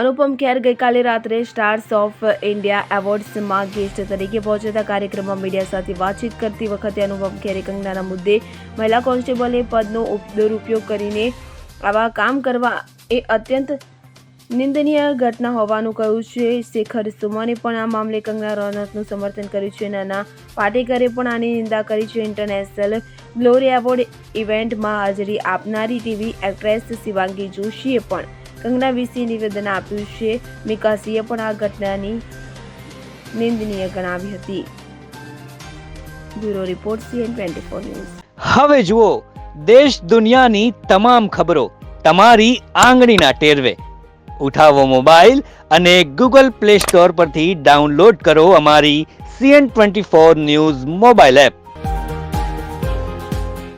અનુપમ ખેર ગઈકાલે રાત્રે stars of India એવોર્ડ્સમાં ગેસ્ટ તરીકે પહોંચ્યા કાર્યક્રમમાં મીડિયા સાથે વાતચીત કરતી વખતે અનુપમ ખેરે કંગનાના મુદ્દે મહિલા કોન્સ્ટેબલે પદનો દુરુપયોગ કરીને આવા કામ કરવા એ અત્યંત નિંદનીય ઘટના હોવાનું કહ્યું છે. શેખર સુમને પણ આ મામલે કંગના રનૌતનું સમર્થન કર્યું છે નાના પાટેકરે પણ આની નિંદા કરી છે. ઇન્ટરનેશનલ ગ્લોરી એવોર્ડ ઇવેન્ટમાં હાજરી આપનારી ટીવી એક્ટ્રેસ શિવાંગી જોશીએ પણ કંગના વિશે નિવેદન આપ્યું છે. મિકાસીએ પણ આ ઘટનાની નિંદનીય ગણાવી હતી. Bureau report CN twenty four news. હવે જુઓ, દેશ દુનિયાની તમામ ખબરો તમારી આંગળીના ટેરવે. ઉઠાવો મોબાઈલ અને ગૂગલ પ્લે સ્ટોર પરથી ડાઉનલોડ કરો અમારી CN twenty four news mobile app.